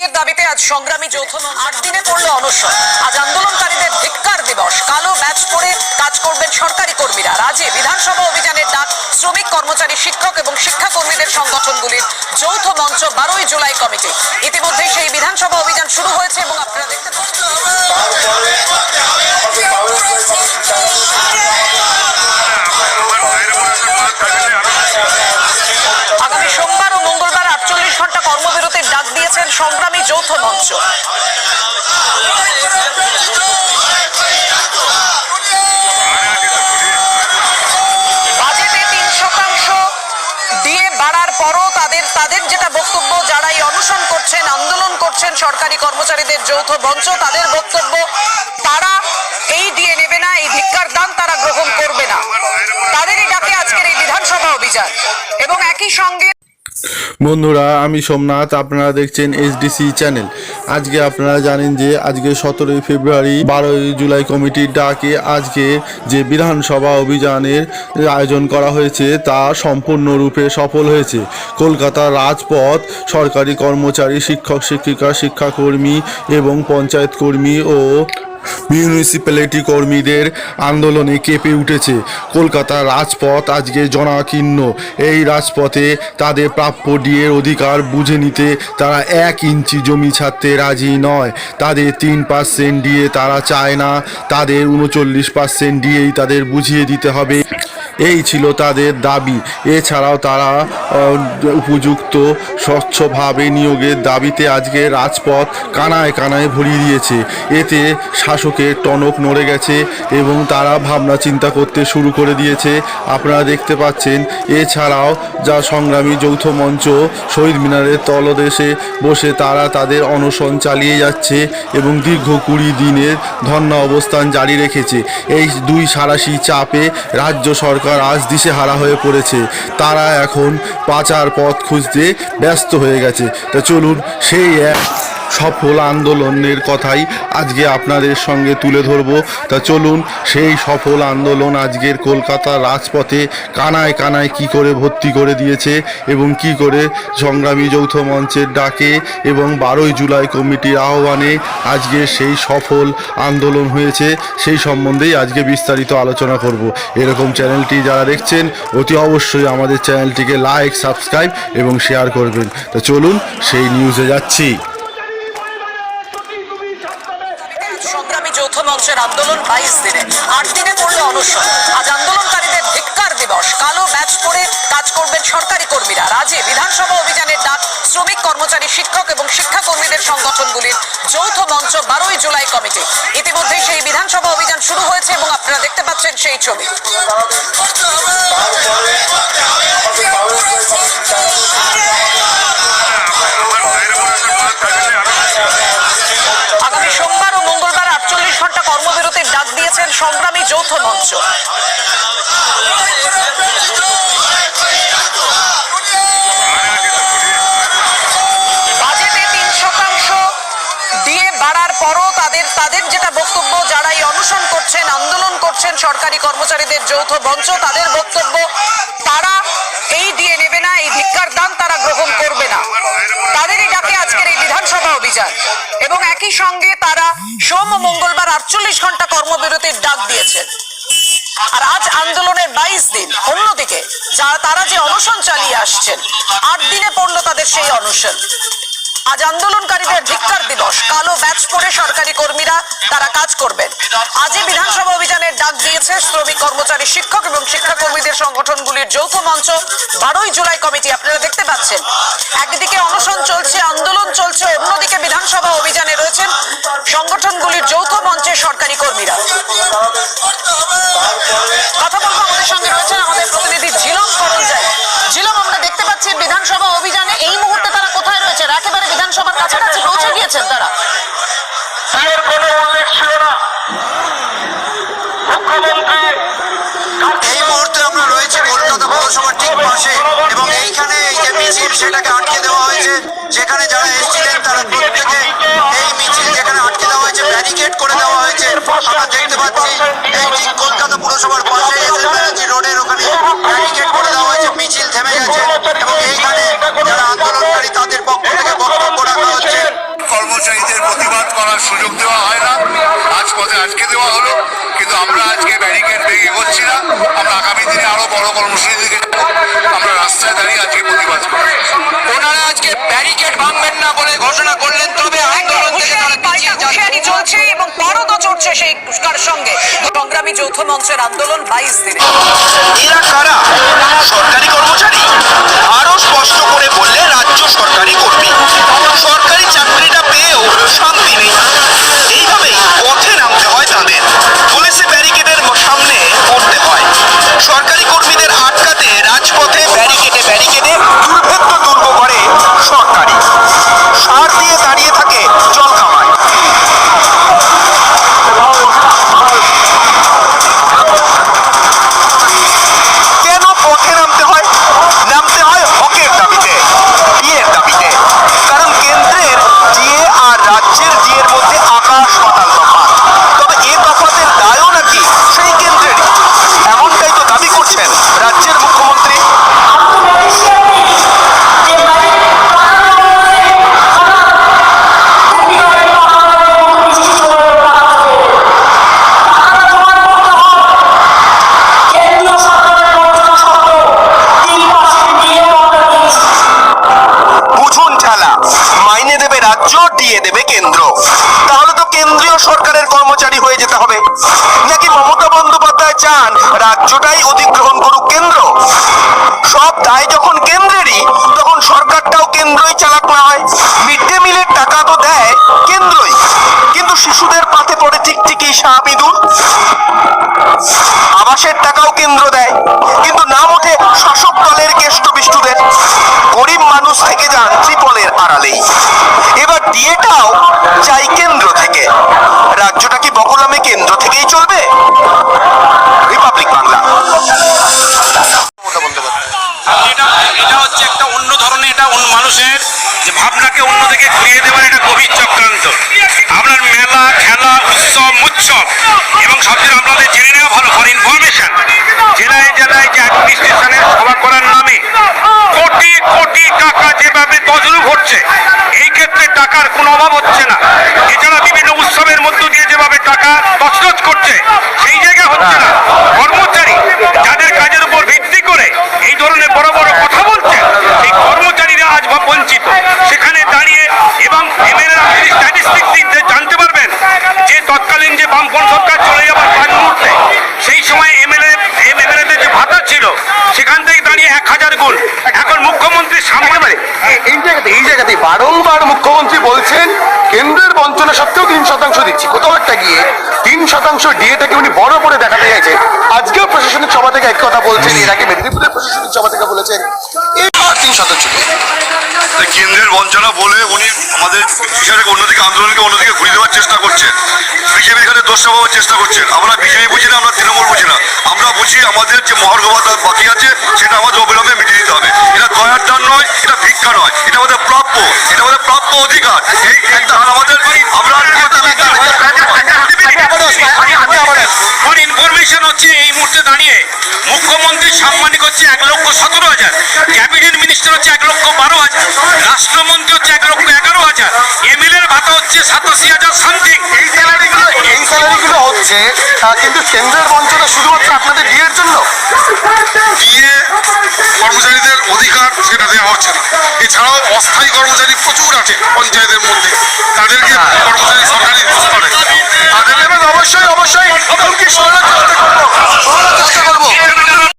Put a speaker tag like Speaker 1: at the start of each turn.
Speaker 1: দাবিতে আজ সংগ্রামী যৌথ আট দিনে পড়ল অনশন। আজ আন্দোলনকারীদের ধিক্কার দিবস। কালো ব্যাচ পরে কাজ করবেন সরকারি কর্মীরা। রাজ্যে বিধানসভা অভিযানের ডাক শ্রমিক, কর্মচারী, শিক্ষক এবং শিক্ষাকর্মীদের সংগঠনগুলির যৌথ মঞ্চ বারোই জুলাই কমিটি। ইতিমধ্যেই সেই বিধানসভা অভিযান শুরু হয়েছে এবং আপনারা সংগ্রামী যৌথ মঞ্চ। বক্তব্য যারা এই অনশন করছেন, আন্দোলন করছেন সরকারি কর্মচারীদের যৌথ মঞ্চ, তাদের বক্তব্য, তারা এই দিয়ে নেবে না, এই ধিক্কার দান তারা গ্রহণ করবে না। তাদেরই ডাকে আজকের এই বিধানসভা অভিযান। এবং একই সঙ্গে
Speaker 2: বন্ধুরা, আমি সোমনাথ, আপনারা দেখছেন এইচডিসি চ্যানেল। আজকে আপনারা জানেন যে আজকে সতেরোই ফেব্রুয়ারি, বারোই জুলাই কমিটির ডাকে। আজকে যে বিধানসভা অভিযানের আয়োজন করা হয়েছে, তা সম্পূর্ণরূপে সফল হয়েছে। কলকাতার রাজপথ, সরকারি কর্মচারী, শিক্ষক, শিক্ষিকা, শিক্ষাকর্মী এবং পঞ্চায়েত কর্মী ও মিউনিসিপ্যালিটি কর্মীদের আন্দোলনে কেঁপে উঠেছে। কলকাতার রাজপথ আজকে জনাকীর্ণ। এই রাজপথে তাদের প্রাপ্য ডিয়ের অধিকার বুঝে নিতে তারা এক ইঞ্চি জমি ছাড়তে রাজি নয়। তাদের তিন পার্সেন্ট দিয়ে তারা চায় না। তাদের উনচল্লিশ পার্সেন্ট দিয়েই তাদের বুঝিয়ে দিতে হবে। এই ছিল তাদের দাবি। এছাড়াও তারা উপযুক্ত স্বচ্ছভাবে নিয়োগের দাবিতে আজকে রাজপথ কানায় কানায় ভরিয়ে দিয়েছে। এতে শাসকের টনক নড়ে গেছে এবং তারা ভাবনা চিন্তা করতে শুরু করে দিয়েছে। আপনারা দেখতে পাচ্ছেন, এছাড়াও যা সংগ্রামী যৌথ মঞ্চ শহীদ মিনারের তলদেশে বসে তারা তাদের অনশন চালিয়ে যাচ্ছে এবং দীর্ঘ কুড়ি দিনের ধর্ণা অবস্থান জারি রেখেছে। এই দুই সারাশি চাপে রাজ্য সরকার আজ দিশেহারা হয়ে পড়েছে। তারা এখন পাচার পথ খুঁজতে ব্যস্ত হয়ে গেছে। তা চলুন, সেই এক সফল আন্দোলনের কথাই আজকে আপনাদের সঙ্গে তুলে ধরব। তা চলুন, সেই সফল আন্দোলন আজকের কলকাতার রাজপথে কানায় কানায় কি করে ভর্তি করে দিয়েছে এবং কি করে সংগ্রামী যৌথ মঞ্চের ডাকে এবং বারোই জুলাই কমিটির আহ্বানে আজকে সেই সফল আন্দোলন হয়েছে, সেই সম্বন্ধেই আজকে বিস্তারিত আলোচনা করব। এরকম চ্যানেলটি যারা দেখছেন, অতি অবশ্যই আমাদের চ্যানেলটিকে লাইক, সাবস্ক্রাইব এবং শেয়ার করবেন। তা চলুন, সেই নিউজে যাচ্ছি
Speaker 1: সংগ্রামী যৌথ মঞ্চের আন্দোলন দিনে। আট দিনে পড়ল অনশন। আজ আন্দোলনকারীদের ধিক্কার দিবস। কালো ব্যাচ পরে কাজ করবেন সরকারি কর্মীরা। রাজ্যে বিধানসভা অভিযানের ডাক শ্রমিক, কর্মচারী, শিক্ষক এবং শিক্ষাকর্মীদের সংগঠনগুলির যৌথ মঞ্চ বারোই জুলাই কমিটি। ইতিমধ্যেই সেই বিধানসভা অভিযান শুরু হয়েছে এবং আপনারা দেখতে পাচ্ছেন সেই ছবি। সংগ্রামী যৌথ মঞ্চ। তিন শতাংশ দিয়ে অনশন করছেন, আন্দোলন করছেন সরকারি কর্মচারীদের যৌথ মঞ্চ, তাদের বক্তব্য, তারা এই দিয়ে নেবে না, এই ধিক্কার দান তারা গ্রহণ করবে না। তাদেরই ডাকে আজকের এই বিধানসভা অভিযান। এবং একই সঙ্গে তারা সোম ও মঙ্গলবার আটচল্লিশ ঘণ্টা কর্মবিরতির ডাক দিয়েছেন আর আজ আন্দোলনের বাইশ দিন। অন্যদিকে যারা তারা যে অনশন চালিয়ে আসছেন, আট দিনে পড়ল তাদের সেই অনশন। আজ আন্দোলনকারীদের ধিক্কার দিবস। কালো ব্যাচ পরে সরকারি কর্মীরা তারা কাজ করবেন। আজই বিধানসভা অভিযানের ডাক দিয়েছে শ্রমিক কর্মচারী, শিক্ষক এবং শিক্ষাকর্মীদের সংগঠনগুলির যৌথ মঞ্চ। বারোই জুলাই কমিটি, আপনারা দেখতে পাচ্ছেন। একদিকে অনশন চলছে, আন্দোলন চলছে, অন্যদিকে বিধানসভা অভিযানে রয়েছেন সংগঠনগুলির
Speaker 3: মিছিল সেটাকে আটকে দেওয়া হয়েছে। যেখানে যারা এসেছিলেন তারা প্রত্যেকে এই মিছিল যেখানে আটকে দেওয়া হয়েছে, ব্যারিকেড করে দেওয়া হয়েছে। আমরা দেখতে পাচ্ছি এই ঠিক কলকাতা পুরসভার পাশে এস ব্যানার্জি রোডের ওখানে ব্যারিকেড করে দেওয়া হয়েছে, মিছিল থেমে গেছে এবং এইখানে যারা আন্দোলনকারী তাদের পক্ষ থেকে বক্তব্য রাখা হচ্ছে।
Speaker 4: কর্মচারীদের প্রতিবাদ করার সুযোগ দেওয়া হয় না। আজ পথে আজকে দেওয়া হলো। কিন্তু আমরা আজকে ব্যারিকেড ভেঙে এগোচ্ছি না। আমরা আগামী দিনে
Speaker 1: আরও সেই কার সঙ্গে সংগ্রামী যৌথ মঞ্চের আন্দোলন বাইশ দিনে।
Speaker 5: এরা কারা? সরকারি কর্মচারী? হয়ে যেতে হবে। নাকি মমতা বন্দ্যোপাধ্যায় চান রাজ্যটাই অধিগ্রহণ করুক কেন্দ্র? সব দায় যখন কেন্দ্রেরই, তখন সরকারটাও কেন্দ্রই চালাক না হয়। মিড ডে মিলের টাকা তো দেয় কেন্দ্রই। কিন্তু শিশুদের পাতে পড়ে টিকটিকি সাহাবিদুর আবাসের টাকাও কেন্দ্র দেয়। কিন্তু নাম ওঠে শাসক দলের কেষ্ট বিষ্টুদের গরিব মানুষ থেকে যান ত্রিপলের আড়ালেই এবার ডিএটাও চাই কেন্দ্র থেকে। রাজ্যটা কি বকলামে কেন্দ্র থেকেই চলবে? রিপাবলিক বাংলা।
Speaker 6: এটা হচ্ছে একটা অন্য ধরনের, এটা মানুষের যে ভাবনাকে অন্যদিকে ঘুরিয়ে দেওয়ার এটা গভীর চক্রান্ত। আপনার মেলা উৎসব এবং সবচেয়ে আপনাদের জেনে নেওয়া ভালো ফর ইনফরমেশন জেলায় জেলায় যে অ্যাডমিনিস্ট্রেশনের সভা করার নামে কোটি কোটি টাকা যেভাবে তজরুপ হচ্ছে এই ক্ষেত্রে টাকার কোনো অভাব হচ্ছে না। এছাড়া বিভিন্ন উৎসবের মধ্য দিয়ে যেভাবে টাকা তছনছ করছে, সেই জায়গায় হচ্ছে না। কর্মচারী যাদের কাজের উপর ভিত্তি করে এই ধরনের বড় বড় কথা বলছে এই কর্মচারীরা আজ বা বঞ্চিত সেখানে দাঁড়িয়ে এবং এমএলএ আপনি স্ট্যাটিস্টিক দিতে জানতে পারবেন যে তৎকালীন যে বামফ্রন্ট সরকার চলে যাবার প্রাক মুহূর্তে সেই সময় এমএলএ এমএলএদের যে ভাতা ছিল সেখান থেকে দাঁড়িয়ে এক হাজার গুণ এখন মুখ্যমন্ত্রীর সামনে
Speaker 7: এই জায়গাতে এই জায়গাতে বারংবার মুখ্যমন্ত্রী বলছেন কেন্দ্রের বঞ্চনা সত্ত্বেও তিন শতাংশ দিচ্ছি। কোথাও একটা গিয়ে তিন শতাংশ ডিএটাকে উনি বড় করে দেখাতে চাইছেন। আজকেও প্রশাসনিক সভা থেকে এক কথা বলছেন এর আগে মেদিনীপুরের প্রশাসনিক সভা থেকে বলেছেন তিন শতাংশ
Speaker 4: কেন্দ্রের বঞ্চনা বলে উনি আমাদের বিষয়টাকে অন্যদিকে আন্দোলনকে অন্যদিকে ঘুরিয়ে দেওয়ার চেষ্টা করছেন বিজেপি এখানে দোষ চাপাবার চেষ্টা করছেন আমরা বিজেপি বুঝি না আমরা তৃণমূল বুঝি না আমরা বুঝি আমাদের যে মহার্ঘভাতা বাকি আছে সেটা আমাদের অবিলম্বে মিটিয়ে দিতে হবে এটা দয়ার দান নয় এটা ভিক্ষা নয় এটা আমাদের প্রাপ্য এটা আমাদের প্রাপ্য অধিকার এই আমাদের আমরা
Speaker 6: হচ্ছে এই মুহূর্তে দাঁড়িয়ে মুখ্যমন্ত্রী সাম্মানিক হচ্ছে এক লক্ষ সতেরো হাজার ক্যাবিনেট মিনিস্টার হচ্ছে এক লক্ষ বারো হাজার রাষ্ট্রমন্ত্রী হচ্ছে এক লক্ষ এগারো হাজার এমএলএ এর ভাতা হচ্ছে সাতাশি হাজার সামথিং
Speaker 7: এই স্যালারিগুলো এই স্যালারিগুলো হচ্ছে কিন্তু কেন্দ্রের বঞ্চনা শুধুমাত্র আপনাদের বিয়ের জন্য?
Speaker 4: বিয়ে কর্মচারীদের অধিকার সেটা দেওয়া হচ্ছে না। এছাড়াও অস্থায়ী কর্মচারী প্রচুর আছে পঞ্চায়েতের মধ্যে। অবশ্যই এমনকি সমালোচনা করব।